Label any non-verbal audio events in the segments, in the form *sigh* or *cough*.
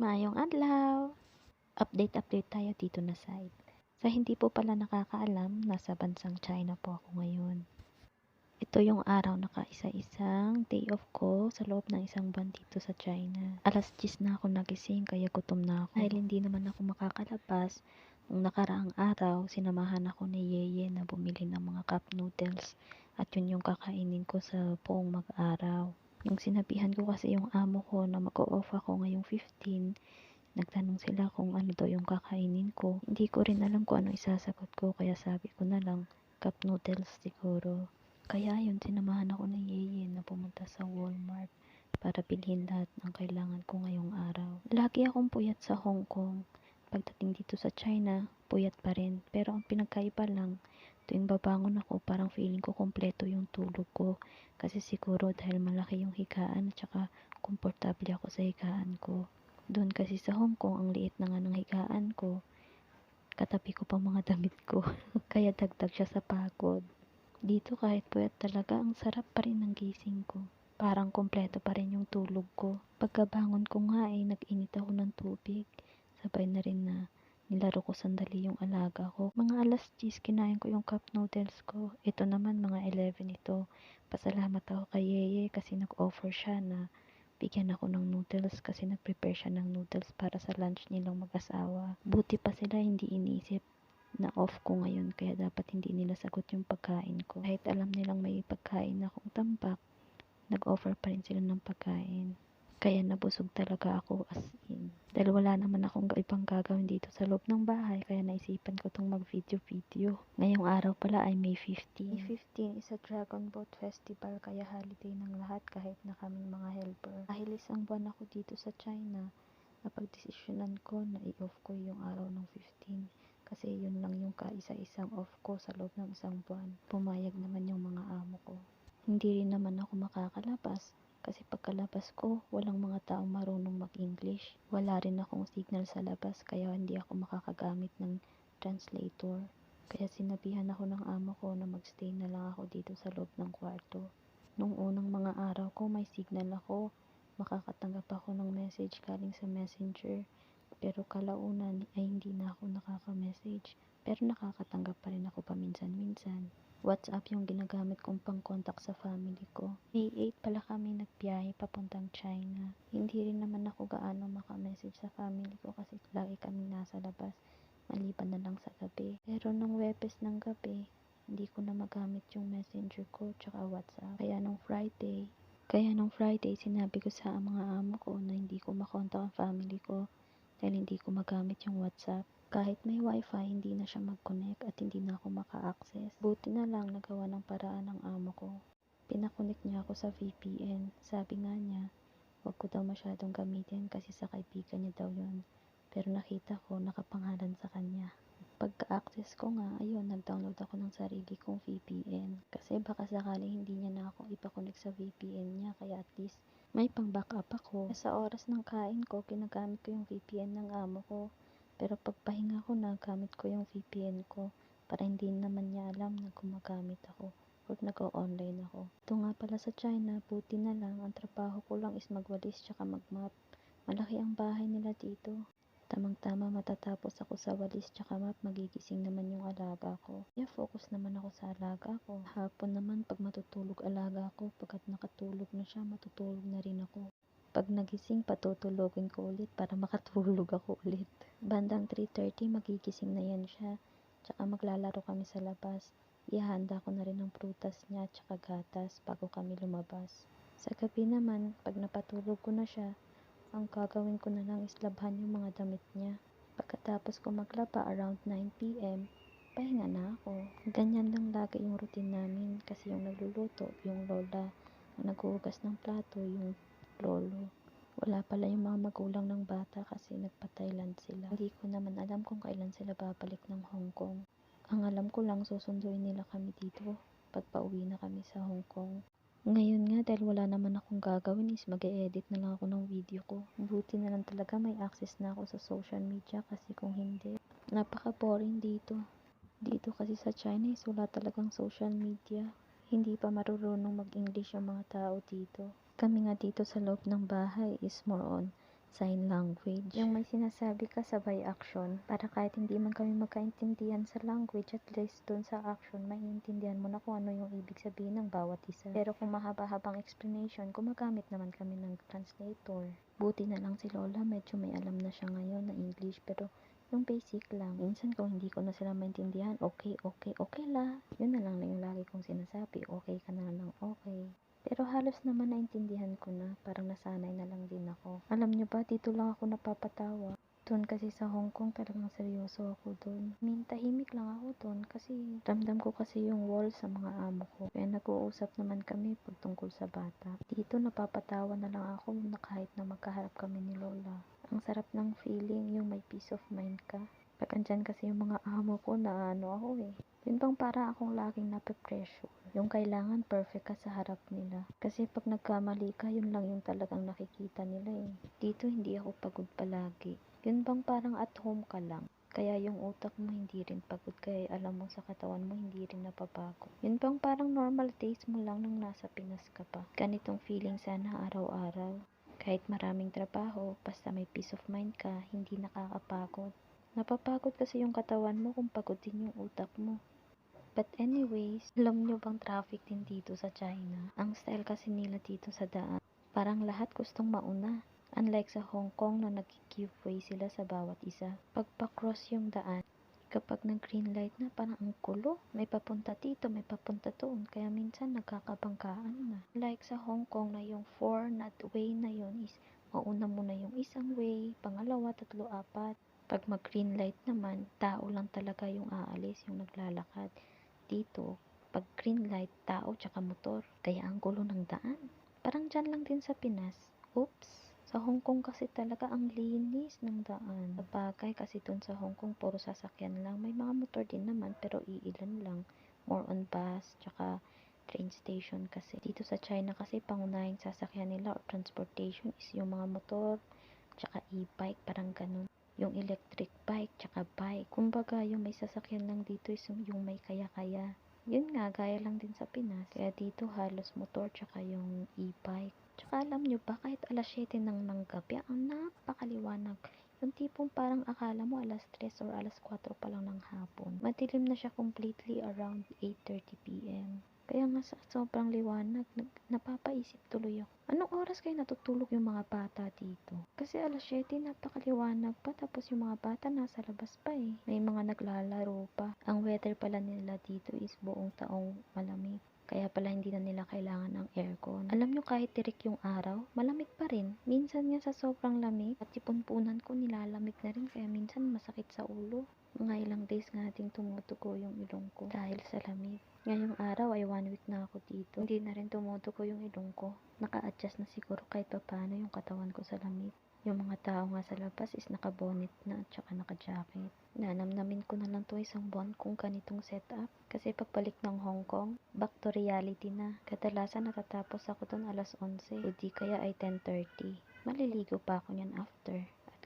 Maayong adlaw! Update-update tayo dito na side. Sa hindi po pala nakakaalam, nasa bansang China po ako ngayon. Ito yung araw na kaisa-isang day off ko sa loob ng isang buwan dito sa China. Alas 10 na ako nagising kaya gutom na ako. Dahil hindi naman ako makakalabas, nung nakaraang araw, sinamahan ako ni Yeye na bumili ng mga cup noodles at yun yung kakainin ko sa buong mag-araw. Nung sinabihan ko kasi yung amo ko na mag-o-off ako ngayong 15, nagtanong sila kung ano daw yung kakainin ko. Hindi ko rin alam kung ano isasagot ko kaya sabi ko na lang cup noodles siguro. Kaya yun, sinamahan ako ni Yeye na pumunta sa Walmart para bilhin lahat ng kailangan ko ngayong araw. Lagi akong puyat sa Hong Kong. Pagdating dito sa China, puyat pa rin. Pero ang pinagkaiba lang, tuwing babangon ako, parang feeling ko kompleto yung tulog ko. Kasi siguro dahil malaki yung higaan at saka komportable ako sa higaan ko. Doon kasi sa Hong Kong, ang liit na nga ng higaan ko. Katabi ko pa mga damit ko. *laughs* Kaya dagdag siya sa pagod. Dito kahit puyat talaga, ang sarap pa rin ng gising ko. Parang kompleto pa rin yung tulog ko. Pagkabangon ko nga ay nag-init ako ng tubig. Sabay na rin na nilaro ko sandali yung alaga ko. Mga alas 10 kinain ko yung cup noodles ko. Ito naman mga 11 ito. Pasalamat ako kay Yeye kasi nag-offer siya na bigyan ako ng noodles kasi nag-prepare siya ng noodles para sa lunch nilang mag-asawa. Buti pa sila hindi iniisip na off ko ngayon kaya dapat hindi nila sagot yung pagkain ko. Kahit alam nilang may pagkain akong tambak, nag-offer pa rin sila ng pagkain. Kaya nabusog talaga ako as in. Dahil wala naman akong ibang gagawin dito sa loob ng bahay kaya naisipan ko tong mag-video-video. Ngayong araw pala ay May 15. May 15 is a Dragon Boat Festival kaya holiday ng lahat kahit na kaming mga helper. Dahil isang buwan ako dito sa China, napagdesisyonan ko na i-off ko yung araw ng 15 kasi yun lang yung kaisa-isang off ko sa loob ng isang buwan. Pumayag naman yung mga amo ko. Hindi rin naman ako makakalabas kasi pagkalabas ko, walang mga taong marunong mag-English. Wala rin akong signal sa labas kaya hindi ako makakagamit ng translator. Kaya sinabihan ako ng amo ko na magstay na lang ako dito sa loob ng kwarto. Nung unang mga araw ko, may signal ako. Makakatanggap ako ng message galing sa messenger. Pero kalaunan ay hindi na ako nakaka-message. Pero nakakatanggap pa rin ako paminsan-minsan. WhatsApp yung ginagamit kong pang-contact sa family ko. May 8 pala kami nagbiyahe papuntang China. Hindi rin naman ako gaano maka-message sa family ko kasi lagi kami nasa labas. Maliban na lang sa gabi. Pero nung Webes ng gabi, hindi ko na magamit yung messenger ko tsaka WhatsApp. Kaya nung Friday, kaya nung Friday, sinabi ko sa mga amo ko na hindi ko makontak ang family ko dahil hindi ko magamit yung WhatsApp. Kahit may wifi, hindi na siya mag-connect at hindi na ako maka-access. Buti na lang nagawa ng paraan ng amo ko. Pinakonek niya ako sa VPN. Sabi nga niya, wag ko daw masyadong gamitin kasi sa kaibigan niya daw yun. Pero nakita ko nakapangalan sa kanya. Pagka-access ko nga, ayun, nag-download ako ng sarili kong VPN. Kasi baka sakaling hindi niya na ako ipakonek sa VPN niya, kaya at least may pang backup ako. Sa oras ng kain ko, ginagamit ko yung VPN ng amo ko. Pero pagpahinga ko na, ko yung VPN ko para hindi naman niya alam na gumagamit ako or nag-online ako. Ito nga pala sa China, buti na lang, ang trabaho ko lang is magwalis tsaka magmap. Malaki ang bahay nila dito. Tamang-tama matatapos ako sa walis tsaka map, magigising naman yung alaga ko. Kaya focus naman ako sa alaga ko. Hapon naman, pag matutulog alaga ko, pagkat nakatulog na siya, matutulog na rin ako. Pag nagising, patutulogin ko ulit para makatulog ako ulit. Bandang 3.30, magigising na yan siya. Tsaka maglalaro kami sa labas. Ihanda ko na rin ang prutas niya tsaka gatas bago kami lumabas. Sa gabi naman, pag napatulog ko na siya, ang gagawin ko na lang is labhan yung mga damit niya. Pagkatapos ko maglaba around 9pm, pahinga na ako. Ganyan lang lagi yung routine namin kasi yung nagluluto, yung lola, ang naghuhugas ng plato, yung lolo. Wala pala yung mga magulang ng bata kasi nagpa-Thailand sila. Hindi ko naman alam kung kailan sila babalik ng Hong Kong. Ang alam ko lang susunduin nila kami dito pag pauwi na kami sa Hong Kong. Ngayon nga dahil wala naman akong gagawin is mag edit na lang ako ng video ko. Buti na lang talaga may access na ako sa social media kasi kung hindi, napaka-boring dito. Dito kasi sa China is wala talagang social media. Hindi pa marurunong mag-English yung mga tao dito. Kami nga dito sa loob ng bahay is more on sign language. Yung may sinasabi ka sabay action, para kahit hindi man kami magkaintindihan sa language, at least dun sa action, maiintindihan mo na kung ano yung ibig sabihin ng bawat isa. Pero kung mahaba-habang explanation, gumagamit naman kami ng translator. Buti na lang si Lola, medyo may alam na siya ngayon na English, pero yung basic lang. Minsan kung hindi ko na sila maintindihan, okay, okay, okay la. Yun na lang na yung lagi kong sinasabi, okay ka na lang ng okay. Pero halos naman naintindihan ko na, parang nasanay na lang din ako. Alam nyo ba, dito lang ako napapatawa. Doon kasi sa Hong Kong talagang seryoso ako doon. I mean, tahimik lang ako doon kasi ramdam ko kasi yung wall sa mga amo ko. Kaya nag-uusap naman kami pag tungkol sa bata. Dito napapatawa na lang ako na kahit na magkaharap kami ni Lola. Ang sarap ng feeling yung may peace of mind ka. Pag andyan kasi yung mga amo ko na ano ako eh. Yun bang para akong laging nape-pressure. Yung kailangan perfect ka sa harap nila. Kasi pag nagkamali ka, yun lang yung talagang nakikita nila eh. Dito hindi ako pagod palagi. Yun bang parang at home ka lang. Kaya yung utak mo hindi rin pagod kaya alam mo sa katawan mo hindi rin napapagod. Yun bang parang normal days mo lang nung nasa Pinas ka pa. Ganitong feeling sana araw-araw. Kahit maraming trabaho, basta may peace of mind ka, hindi nakakapagod. Napapagod kasi yung katawan mo kung pagod din yung utak mo. But anyways, alam nyo bang traffic din dito sa China? Ang style kasi nila dito sa daan, parang lahat gustong mauna. Unlike sa Hong Kong na nag-give way sila sa bawat isa. Pag pa-cross yung daan, kapag nag-green light na, parang ang kulo. May papunta dito, may papunta doon. Kaya minsan nagkakabangkaan na. Like sa Hong Kong na yung 4 na way na yun is mauna mo na yung isang way, pangalawa, tatlo, apat. Pag mag-green light naman, tao lang talaga yung aalis, yung naglalakad. Dito, pag green light, tao tsaka motor. Kaya ang gulo ng daan. Parang dyan lang din sa Pinas. Oops! Sa Hong Kong kasi talaga ang linis ng daan. Sabagay kasi dun sa Hong Kong puro sasakyan lang. May mga motor din naman pero iilan lang. More on bus, tsaka train station kasi. Dito sa China kasi pangunahing sasakyan nila or transportation is yung mga motor, tsaka e-bike, parang ganun. Yung electric bike, tsaka bike. Kumbaga, yung may sasakyan lang dito is yung, may kaya-kaya. Yun nga, gaya lang din sa Pinas. Kaya dito halos motor tsaka yung e-bike. Tsaka alam nyo ba, kahit alas 7 ng, ng gabi, ang napakaliwanag. Yung tipong parang akala mo alas 3 or alas 4 pa lang ng hapon. Madilim na siya completely around 8.30pm. Kaya nga sa sobrang liwanag, nag- napapaisip tuloy ako. Anong oras kayo natutulog yung mga bata dito? Kasi alas 7 napakaliwanag pa tapos yung mga bata nasa labas pa eh. May mga naglalaro pa. Ang weather pala nila dito is buong taong malamig. Kaya pala hindi na nila kailangan ng aircon. Alam nyo kahit tirik yung araw, malamig pa rin. Minsan nga sa sobrang lamig, at ipunpunan ko nilalamig na rin kaya minsan masakit sa ulo. Mga ilang days nga din tumutugo yung ilong ko dahil sa lamig. Ngayong araw ay one week na ako dito. Hindi na rin tumutugo yung ilong ko. Naka-adjust na siguro kahit pa paano yung katawan ko sa lamig. Yung mga tao nga sa labas is naka-bonnet na at saka naka-jacket. Nanamnamin ko na lang to isang buwan kung ganitong setup. Kasi pagbalik ng Hong Kong, back to reality na. Kadalasan natatapos ako doon alas 11. O di kaya ay 10.30. Maliligo pa ako niyan after.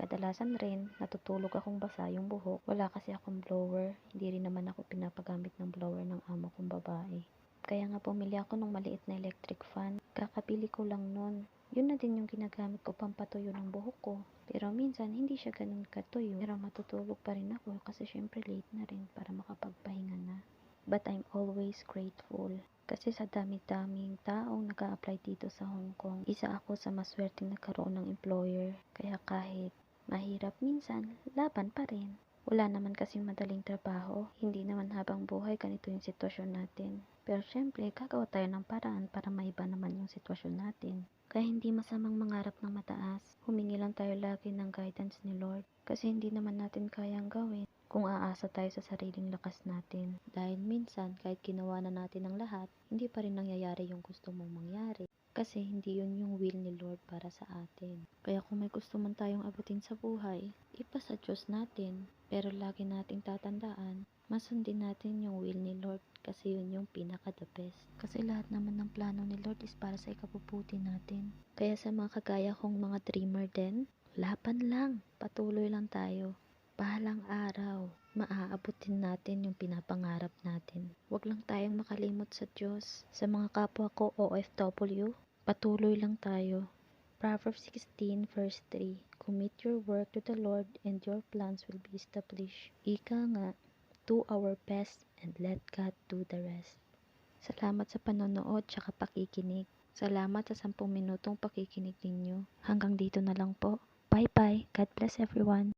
Kadalasan rin, natutulog akong basa yung buhok. Wala kasi akong blower. Hindi rin naman ako pinapagamit ng blower ng amo kong babae. Kaya nga bumili ako ng maliit na electric fan. Kakabili ko lang nun. Yun na din yung ginagamit ko pampatuyo ng buhok ko. Pero minsan hindi siya ganun katuyo. Pero matutulog pa rin ako kasi syempre late na rin para makapagpahinga na. But I'm always grateful. Kasi sa dami-daming taong nag apply dito sa Hong Kong, isa ako sa maswerteng nagkaroon ng employer. Kaya kahit mahirap minsan, laban pa rin. Wala naman kasing madaling trabaho. Hindi naman habang buhay ganito yung sitwasyon natin. Pero syempre, gagawa tayo ng paraan para maiba naman yung sitwasyon natin. Kaya hindi masamang mangarap ng mataas. Humingi lang tayo lagi ng guidance ni Lord. Kasi hindi naman natin kayang gawin kung aasa tayo sa sariling lakas natin. Dahil minsan, kahit ginawa na natin ang lahat, hindi pa rin nangyayari yung gusto mong mangyari. Kasi hindi yun yung will ni Lord para sa atin. Kaya kung may gusto man tayong abutin sa buhay, ipasa Diyos natin. Pero lagi nating tatandaan, masundin natin yung will ni Lord kasi yun yung pinaka the best. Kasi lahat naman ng plano ni Lord is para sa ikabubuti natin. Kaya sa mga kagaya kong mga dreamer din, laban lang, patuloy lang tayo. Bahalang araw, maaabutin natin yung pinapangarap natin. Huwag lang tayong makalimot sa Diyos. Sa mga kapwa ko OFW, patuloy lang tayo. Proverbs 16 verse 3 Commit your work to the Lord and your plans will be established. Ika nga, do our best and let God do the rest. Salamat sa panonood tsaka pakikinig. Salamat sa 10 minutong pakikinig ninyo. Hanggang dito na lang po. Bye-bye. God bless everyone.